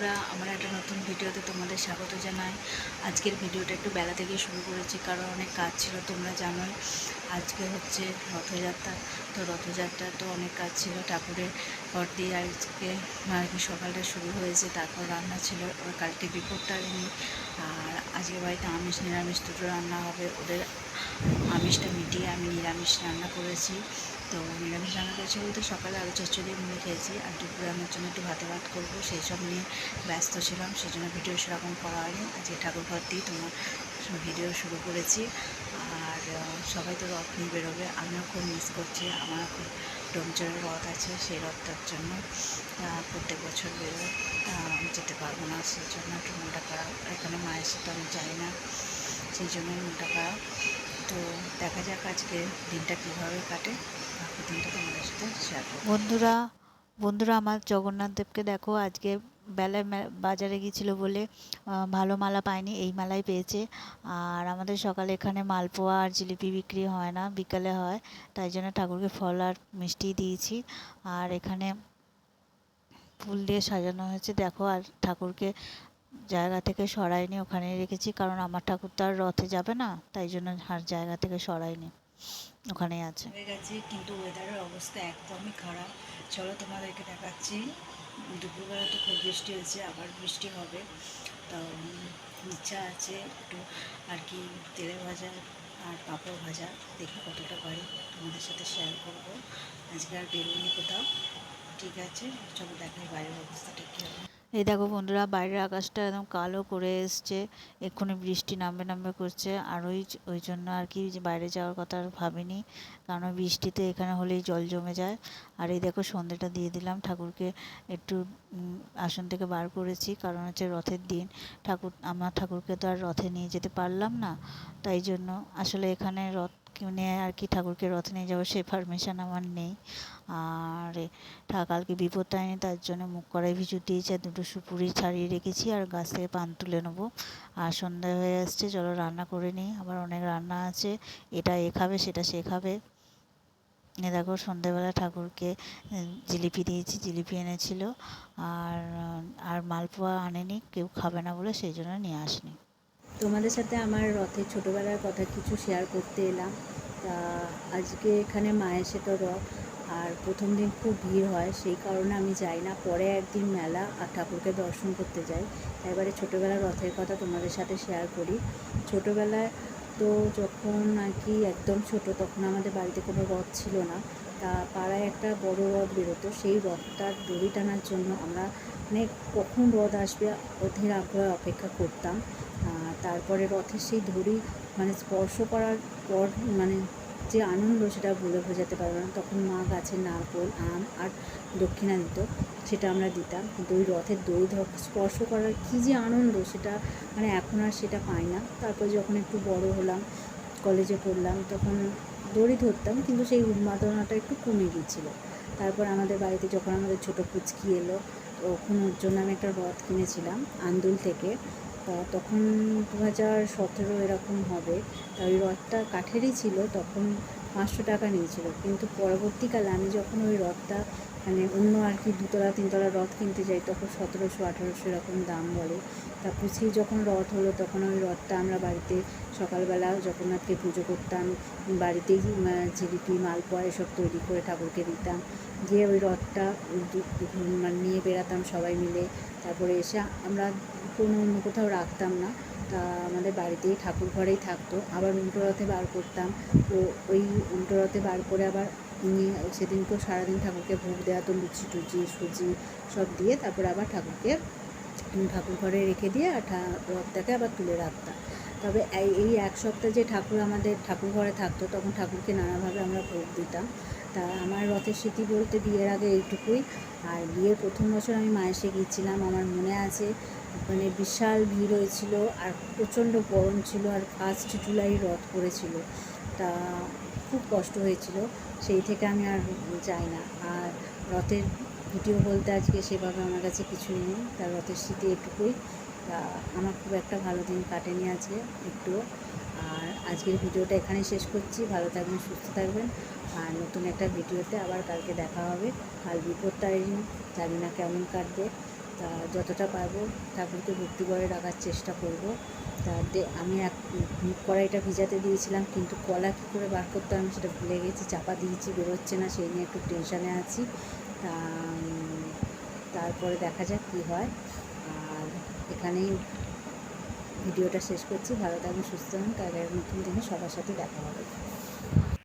বন্ধুরা, আমার একটা নতুন ভিডিওতে তোমাদের স্বাগত জানাই। আজকের ভিডিওটা একটু বেলা থেকে শুরু করেছি, কারণ অনেক কাজ ছিল, তোমরা জানোই। আজকে হচ্ছে রথযাত্রা। তো রথযাত্রা তো অনেক কাজ ছিল, ঠাকুরের ঘর দিয়ে আজকে আর কি সকালটা শুরু হয়েছে, তারপর রান্না ছিল কালকে বিপদটা আর আজকে বাড়িতে আমিষ, নিরামিষ দুটো রান্না হবে। ওদের আমিষটা মিটিয়ে আমি নিরামিষ রান্না করেছি। তো নিরামিষ রান্না করেছি বলতে সকালে আলু চচ্চড়ি মুড়ি খেয়েছি আর দুপুরে আমার জন্য একটু ভাতে ভাত করব। সেই সব নিয়ে ব্যস্ত ছিলাম সেই জন্য ভিডিও সেরকম করা হয়নি। আজকে ঠাকুর ঘর দিয়ে তোমার ভিডিও শুরু করেছি। আর সবাই তো রথ নিয়ে বেরোবে। আমিও খুব মিস করছি আমার খুব ডোমচরের রথ আছে, সেই রথটার জন্য প্রত্যেক বছর বেরোয়। আমি যেতে পারব না, সেই জন্য একটু খারাপ। এখানে মায়ের সাথে আমি যাই না, সেই জন্যই খারাপ। তো দেখা যাক আজকে দিনটা কীভাবে কাটে, বাকি দিনটা তোমাদের সাথে শেয়ার বন্ধুরা বন্ধুরা, আমার জগন্নাথ দেবকে দেখো, আজকে বেলায় বাজারে গিয়েছিল বলে ভালো মালা পায়নি, এই মালাই পেয়েছে। আর আমাদের সকালে এখানে মালপোয়া আর জিলিপি বিক্রি হয় না, বিকালে হয়। তাই জন্য ঠাকুরকে ফল আর মিষ্টি দিয়েছি। আর এখানে ফুল দিয়ে সাজানো হয়েছে। দেখো, আর ঠাকুরকে জায়গা থেকে সরাইনি, ওখানেই রেখেছি। কারণ আমার ঠাকুর তো আর রথে যাবে না, তাই জন্য আর জায়গা থেকে সরাইনি। ওখানেই আছে। হয়ে গেছে, কিন্তু ওয়েদারের অবস্থা একদমই খারাপ। চলো তোমাদেরকে দেখাচ্ছি। দুপুরবেলা তো খুব বৃষ্টি হয়েছে, আবার বৃষ্টি হবে। তো ইচ্ছা আছে একটু আর কি তেলে ভাজা আর পাঁপড় ভাজা, দেখি কতটা পারি। তোমাদের সাথে শেয়ার করব। আজকে আর বেরোয়নি কোথাও। ঠিক আছে, চলো দেখাই বাইরের অবস্থাটা কী হবে। এই দেখো বন্ধুরা, বাইরের আকাশটা একদম কালো করে এসছে। এক্ষুনি বৃষ্টি নামবে নামবে করছে। আর ওই ওই জন্য আর কি বাইরে যাওয়ার কথা আর ভাবিনি। কারণ বৃষ্টিতে এখানে হলেই জল জমে যায়। আর এই দেখো সন্ধেটা দিয়ে দিলাম ঠাকুরকে। একটু আসন থেকে বার করেছি। কারণ হচ্ছে রথের দিন। ঠাকুর, আমার ঠাকুরকে তো আর রথে নিয়ে যেতে পারলাম না। তাই জন্য আসলে এখানে রথ কিনে আর কি ঠাকুরকে রথে নিয়ে যাব সে পারমিশন আমার নেই। আর এ- ঠা- কালকে বিপদ টাইমে তার জন্য মুখ কড়াই ভিজু দিয়েছি, আর দুটো সুপুরি ছাড়িয়ে রেখেছি, আর গাছ থেকে পান তুলে নেব। আর সন্ধ্যা হয়ে আসছে, চলো রান্না করে নিই। আবার অনেক রান্না আছে, এটা এ খাবে, সেটা সে খাবে। দেখো, সন্ধ্যেবেলা ঠাকুরকে জিলিপি দিয়েছি, জিলিপি এনেছিল। আর আর মালপোয়া আনেনি, কেউ খাবে না বলে, সেই জন্য নিয়ে আসেনি। তোমাদের সাথে আমার রথের ছোটোবেলার কথা কিছু শেয়ার করতে এলাম। তা আজকে এখানে মায়ের সাথে রথ, আর প্রথম দিন খুব ভিড় হয়, সেই কারণে আমি যাই না। পরে একদিন মেলা, আর ঠাকুরকে দর্শন করতে যাই। এবারে ছোটোবেলার রথের কথা তোমাদের সাথে শেয়ার করি। ছোটোবেলায় তো যখন আর কি একদম ছোট, তখন আমাদের বাড়িতে কোনো রথ ছিল না। তা পাড়ায় একটা বড় রথ বেরোতো, সেই রথটার দড়ি টানার জন্য আমরা মানে কখন রথ আসবে, অধীর আগ্রহে অপেক্ষা করতাম। তারপরে রথের সেই দড়ি মানে স্পর্শ করার পর মানে যে আনন্দ সেটা বলে বোঝাতে পারব না। তখন মা গাছের নারকোল, আম আর দক্ষিণা দিত সেটা আমরা দিতাম। কিন্তু ওই রথের ধর- স্পর্শ করার কী যে আনন্দ সেটা মানে এখন আর সেটা পাই না। তারপর যখন একটু বড় হলাম, কলেজে পড়লাম, তখন দড়ি ধরতাম, কিন্তু সেই উন্মাদনাটা একটু কমে গিয়েছিল। তারপর আমাদের বাড়িতে যখন আমাদের ছোটো পুচকি এলো, তখন ওর জন্য আমি একটা রথ কিনেছিলাম আন্দুল থেকে। তা তখন দু হাজার সতেরো এরকম হবে। তা ওই রথটা কাঠেরই ছিল, তখন পাঁচশো টাকা নিয়েছিল। কিন্তু পরবর্তীকালে আমি যখন ওই রথটা মানে অন্য আর কি দুতলা, তিনতলা রথ কিনতে যাই, তখন সতেরোশো, আঠেরোশো এরকম দাম বলে। তা পুছি যখন রথ হলো, তখন ওই রথটা আমরা বাড়িতে সকালবেলা জগন্নাথকে পুজো করতাম, বাড়িতেই জিলিপি, মালপোয়া এসব তৈরি করে ঠাকুরকে দিতাম। দিয়ে ওই রথটা মানে নিয়ে বেরাতাম সবাই মিলে। তারপরে এসে আমরা কোনো অন্য কোথাও রাখতাম না। তা আমাদের বাড়িতেই ঠাকুর ঘরেই থাকতো। আবার উল্টো রথে বার করতাম। তো ওই উল্টো রথে বার করে আবার নিয়ে সেদিনকেও সারাদিন ঠাকুরকে ভোগ দেওয়া তো লুচি টুচি, সুজি সব দিয়ে তারপরে আবার ঠাকুরকে ঠাকুর ঘরে রেখে দিয়ে আর রথটাকে আবার তুলে রাখতাম। তবে এই এক সপ্তাহ যে ঠাকুর আমাদের ঠাকুর ঘরে থাকতো, তখন ঠাকুরকে নানাভাবে আমরা ভোগ দিতাম। তা আমার রথের স্মৃতি বলতে বিয়ের আগে এইটুকুই। আর বিয়ের প্রথম বছর আমি মায়েসে গিয়েছিলাম, আমার মনে আছে। মানে বিশাল ভিড় হয়েছিল আর প্রচণ্ড গরম ছিল আর ফার্স্ট জুলাই রথ পড়েছিল। তা খুব কষ্ট হয়েছিল, সেই থেকে আমি আর যাই না। আর রথের ভিডিও বলতে আজকে সেভাবে আমার কাছে কিছুই নেই। তার রথের স্মৃতি এটুকুই তা আমার খুব একটা ভালো দিন কাটেনি আজকে একটু। আর আজকের ভিডিওটা এখানেই শেষ করছি। ভালো থাকবেন, সুস্থ থাকবেন। আর নতুন একটা ভিডিওতে আবার কালকে দেখা হবে। কাল বিপদ তারিখ জানি না কেমন কাটবে। তা যতটা পারব ঠাকুরকে ভক্তি করে রাখার চেষ্টা করব। তা আমি এক কড়াইটা ভিজাতে দিয়েছিলাম, কিন্তু কলা কী করে বার করতে আমি সেটা ভুলে গেছি, চাপা দিয়েছি, বেরোচ্ছে না, সেই নিয়ে একটু টেনশানে আছি। তা তারপরে দেখা যাক কী হয়। এখানেই ভিডিওটা শেষ করছি। ভালো থাকুন, সুস্থ হন তাদের নতুন দিনে সবার সাথে দেখা হবে।